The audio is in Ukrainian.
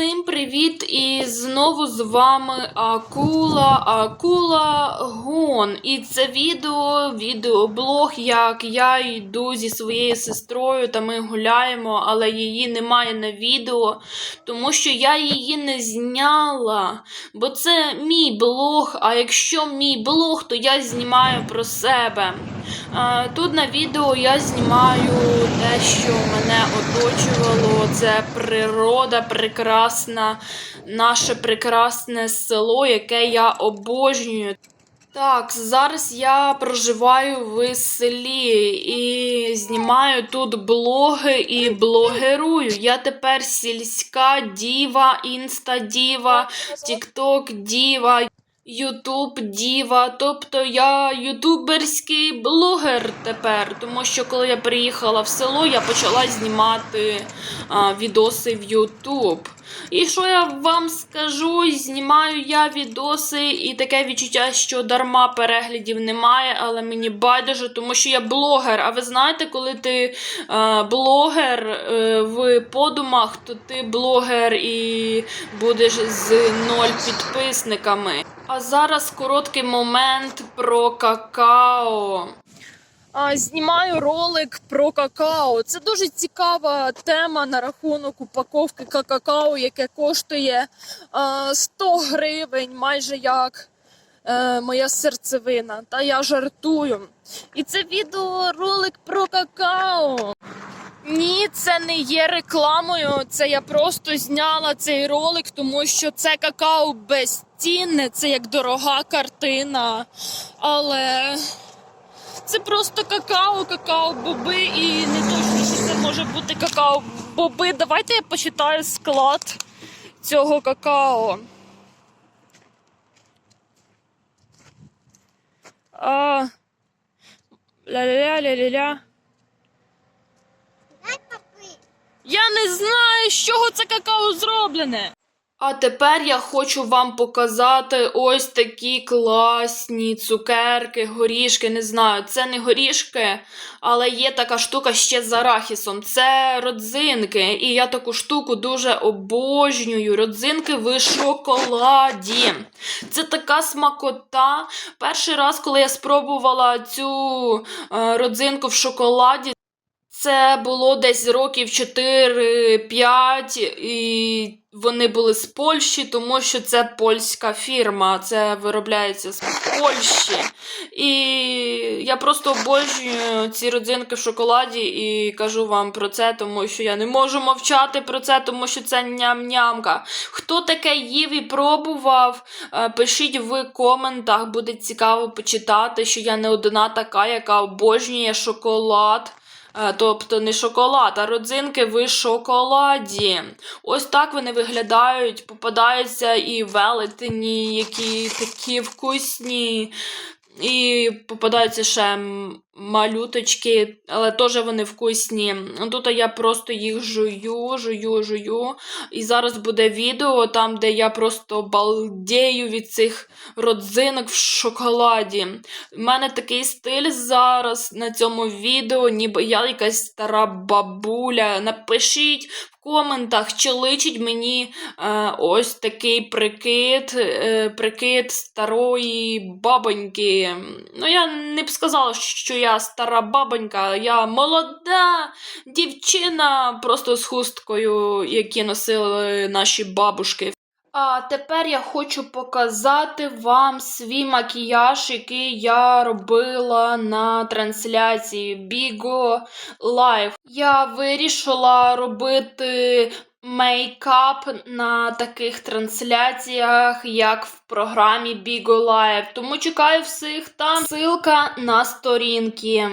Всім привіт! І знову з вами Акула Акула Гон. І це відео, відеоблог, як я йду зі своєю сестрою та ми гуляємо, але її немає на відео, тому що я її не зняла. Бо це мій блог, а якщо мій блог, то я знімаю про себе. Тут на відео я знімаю те, що мене оточувало. Це природа прекрасна, наше прекрасне село, яке я обожнюю. Так, зараз я проживаю в селі і знімаю тут блоги і блогерую. Я тепер сільська діва, інста-діва, тікток діва. Ютуб діва, тобто я ютуберський блогер тепер, тому що коли я приїхала в село, я почала знімати а, відоси в Ютуб. І що я вам скажу, знімаю я відоси, і таке відчуття, що дарма переглядів немає, але мені байдуже, тому що я блогер. А ви знаєте, коли ти е, блогер е, в подумах, то ти блогер і будеш з ноль підписниками. А зараз короткий момент про какао. Знімаю ролик про какао. Це дуже цікава тема на рахунок упаковки какао, яке коштує а, 100 гривень, майже як е, моя серцевина. Та я жартую. І це відеоролик про какао. Не є рекламою. Це я просто зняла цей ролик, тому що це какао безцінне, це як дорога картина. Але це просто какао, какао-боби, і не точно, що це може бути какао-боби. Давайте я почитаю склад цього какао. А... Ля-ля-ля-ля-ля. Я не знаю, з чого це какао зроблене. А тепер я хочу вам показати ось такі класні цукерки, горішки. Не знаю, це не горішки, але є така штука ще з арахісом. Це родзинки. І я таку штуку дуже обожнюю. Родзинки в шоколаді. Це така смакота. Перший раз, коли я спробувала цю е, родзинку в шоколаді. Це було десь років 4-5, і вони були з Польщі, тому що це польська фірма, це виробляється з Польщі. І я просто обожнюю ці родзинки в шоколаді і кажу вам про це, тому що я не можу мовчати про це, тому що це ням-нямка. Хто таке їв і пробував, е, пишіть в коментах, буде цікаво почитати, що я не одна така, яка обожнює шоколад. Е, Тобто не шоколад, а родзинки в шоколаді. Ось так вони виглядають. Попадаються і велетені, які такі вкусні. І попадаються ще малюточки, але теж вони вкусні. Тут я просто їх жую, жую, жую. І зараз буде відео там, де я просто балдею від цих родзинок в шоколаді. У мене такий стиль зараз на цьому відео, ніби я якась стара бабуля. Напишіть коментах, чи личить мені е, ось такий прикид, е, прикид старої бабоньки. Ну, я не б сказала, що я стара бабонька, я молода дівчина, просто з хусткою, які носили наші бабушки. А тепер я хочу показати вам свій макіяж, який я робила на трансляції Bigo Live. Я вирішила робити мейкап на таких трансляціях, як в програмі Bigo Live. Тому чекаю всіх там. Ссылка на сторінки.